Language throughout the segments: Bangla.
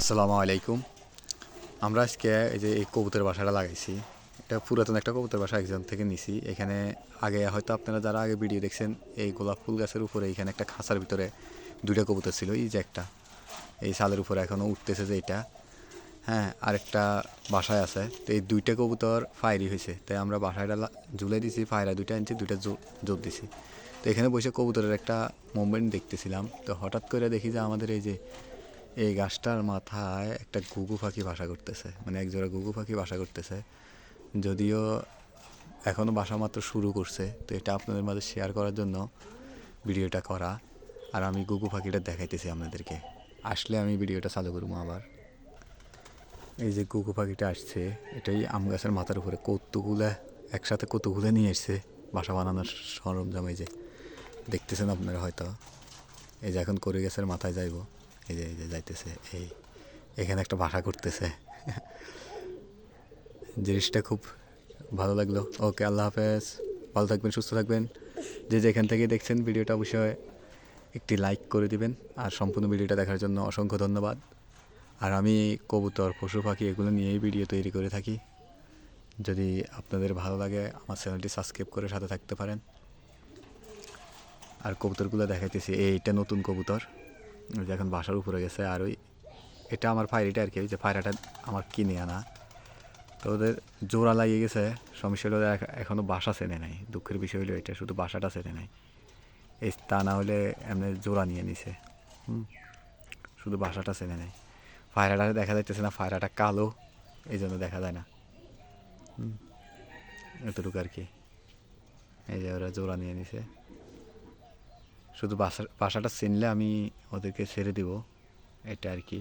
আসসালামু আলাইকুম। আমরা আজকে এই যে এই কবুতর বাসাটা লাগাইছি। এটা পুরাতন একটা কবুতর বাসা একজন থেকে নিছি। এখানে আগে হয়তো আপনারা যারা আগে ভিডিও দেখছেন, এই গোলাপ ফুল গাছের উপরে এখানে একটা খাঁচার ভিতরে দুইটা কবুতর ছিল, এই যে একটা। এই সালের উপরে এখনও উঠতেছে যে এটা। হ্যাঁ আরেকটা বাসায় আছে। তো এই দুইটা কবুতর ফায়ারি হয়েছে। তাই আমরা বাসায়টা ঝুলে দিছি, ফায়রা দুইটা আনছি, দুইটা জোর দিছি। তো এখানে বসে কবুতরের একটা মুভমেন্ট দেখতেছিলাম। তো হঠাৎ করে দেখি যে আমাদের এই যে এই গাছটার মাথায় একটা ঘুঘু পাখি বাসা করতেছে মানে একজোড়া ঘুঘু পাখি বাসা করতেছে। যদিও এখনও বাসা মাত্র শুরু করছে, তো এটা আপনাদের মাঝে শেয়ার করার জন্য ভিডিওটা করা। আর আমি ঘুঘু পাখিটা দেখাইতেছি আপনাদেরকে। আসলে আমি ভিডিওটা চালু করব আবার। এই যে ঘুঘু পাখিটা আসছে, এটাই আম গাছের মাথার উপরে কৌতুকগুলা একসাথে কৌতুকগুলো নিয়ে এসছে বাসা বানানোর সরঞ্জাম এই যে। দেখতেছেন আপনারা হয়তো। এই যে এখন করি গাছের মাথায় যাইবো। এই যে এই যে যাইতেছে, এই এখানে একটা বাসা করতেছে। জিনিসটা খুব ভালো লাগল। ওকে, আল্লাহ হাফেজ। ভালো থাকবেন, সুস্থ থাকবেন। যে যেখান থেকে দেখছেন ভিডিওটা অবশ্যই একটি লাইক করে দিবেন। আর সম্পূর্ণ ভিডিওটা দেখার জন্য অসংখ্য ধন্যবাদ। আর আমি কবুতর, পশু, পাখি, এগুলো নিয়েই ভিডিও তৈরি করে থাকি। যদি আপনাদের ভালো লাগে, আমার চ্যানেলটি সাবস্ক্রাইব করে সাথে থাকতে পারেন। আর কবুতরগুলো দেখাইতেছি এইটা নতুন কবুতর। ওই যে এখন বাসার উপরে গেছে আর ওই এটা আমার ফাইরিটা আর কি, ওই যে ফায়রাটা আমার কিনে আনা। তো ওদের জোড়া লাগিয়ে গেছে, সমস্যা হলো এখনও বাসা চেনে নাই। দুঃখের বিষয় হলো এটা, শুধু বাসাটা চেনে নাই। এই তা না হলে এমনি জোড়া নিয়ে নিছে। হুম, শুধু বাসাটা চেনে নাই। ফায়রাটা দেখা যাইতেছে না ফায়রাটা কালো, এই জন্য দেখা যায় না। হুম, এতটুকু আর কি। এই যে ওরা জোড়া নিয়ে নিছে। শুধু বাসা বাসাটা চিনলে আমি ওদেরকে ছেড়ে দিব, এটা আর কি।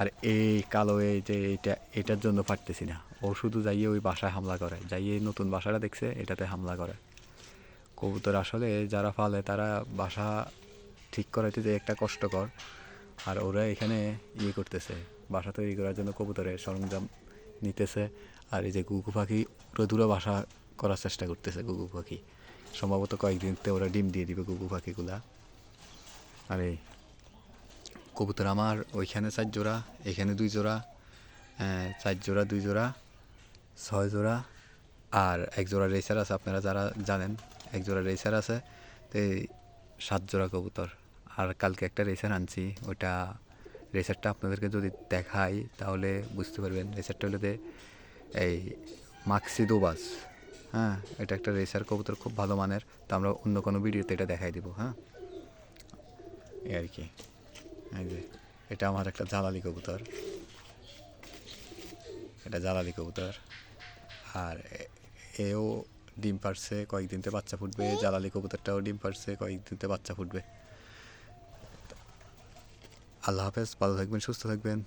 আর এই কালো এই যে এইটা, এটার জন্য পারতেছি না। ও শুধু যাইয়ে ওই বাসায় হামলা করে, যাইয়ে নতুন বাসাটা দেখছে, এটাতে হামলা করে। কবুতর আসলে যারা ফালে তারা বাসা ঠিক করাইতে যে একটা কষ্টকর, আর ওরা এখানে ইয়ে করতেছে, বাসা তৈরি করার জন্য কবুতরের সরঞ্জাম নিতেছে। আর এই যে গুগু পাখি পুরো দূরে বাসা করার চেষ্টা করতেছে গুগু পাখি। সম্ভবত কয়েকদিনতে ওরা ডিম দিয়ে দিবে গুগু পাখিগুলা। আর এই কবুতর আমার, ওইখানে চার জোড়া, এখানে দুই জোড়া চার জোড়া, দুই জোড়া, ছয় জোড়া, আর এক জোড়া রেসার আছে, আপনারা যারা জানেন, এক জোড়া রেসার আছে, তো এই সাত জোড়া কবুতর। আর কালকে একটা রেসার আনছি, ওইটা রেসারটা আপনাদেরকে যদি দেখাই, তাহলে বুঝতে পারবেন। রেসারটা হলো এই মাক্সিদোবাস হ্যাঁ এটা একটা রেসার কবুতর খুব ভালো মানের, তো আমরা অন্য কোনো ভিডিওতে এটা দেখাই দিব হ্যাঁ? এই আর কি এটা আমার একটা জ্বালালি কবুতর। এটা জ্বালালি কবুতর। আর এও ডিম পারছে, কয়েকদিনতে বাচ্চা ফুটবে জ্বালালি কবুতরটাও ডিম পারছে, কয়েকদিনতে বাচ্চা ফুটবে। আল্লাহ হাফেজ, ভালো থাকবেন, সুস্থ থাকবেন।